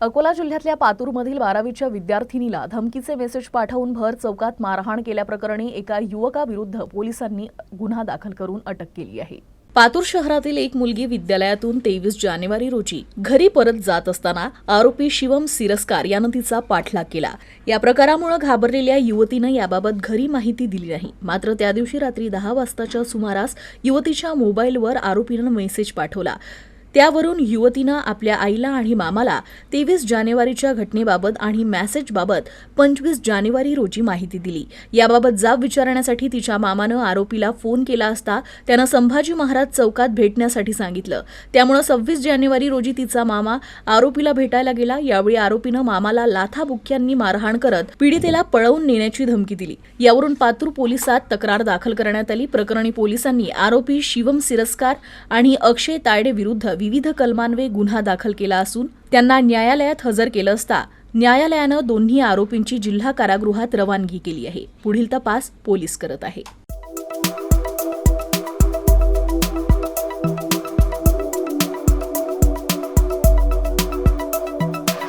अकोला जिल्ह्यातल्या पातूरमधील बारावीच्या विद्यार्थिनीला धमकीचे मेसेज पाठवून भर चौकात मारहाण केल्याप्रकरणी एका युवकाविरुद्ध पोलिसांनी गुन्हा दाखल करून अटक केली आहे. पातूर शहरातील एक मुलगी विद्यालयातून तेवीस जानेवारी रोजी घरी परत जात असताना आरोपी शिवम सिरस्कार यानं तिचा पाठलाग केला. या प्रकारामुळे घाबरलेल्या युवतीनं याबाबत घरी माहिती दिली नाही. मात्र त्या दिवशी रात्री दहा वाजताच्या सुमारास युवतीच्या मोबाईलवर आरोपीनं मेसेज पाठवला. त्यावरून युवतीनं आपल्या आईला आणि मामाला तेवीस जानेवारीच्या घटनेबाबत आणि मॅसेजबाबत पंचवीस जानेवारी रोजी माहिती दिली. याबाबत जाब विचारण्यासाठी तिच्या मामानं आरोपीला फोन केला असता त्यानं संभाजी महाराज चौकात भेटण्यासाठी सांगितलं. त्यामुळे सव्वीस जानेवारी रोजी तिचा मामा आरोपीला भेटायला गेला. यावेळी आरोपीनं मामाला लाथाबुक्क्यांनी मारहाण करत पीडितेला पळवून नेण्याची धमकी दिली. यावरून पातूर पोलिसात तक्रार दाखल करण्यात आली. प्रकरणी पोलिसांनी आरोपी शिवम सिरस्कार आणि अक्षय तायडे विरुद्ध विविध कलमान्वये गुन्हा दाखल केला असून त्यांना न्यायालयात हजर केलं असता न्यायालयानं दोन्ही आरोपींची जिल्हा कारागृहात रवानगी केली आहे. पुढील तपास पोलीस करत आहे.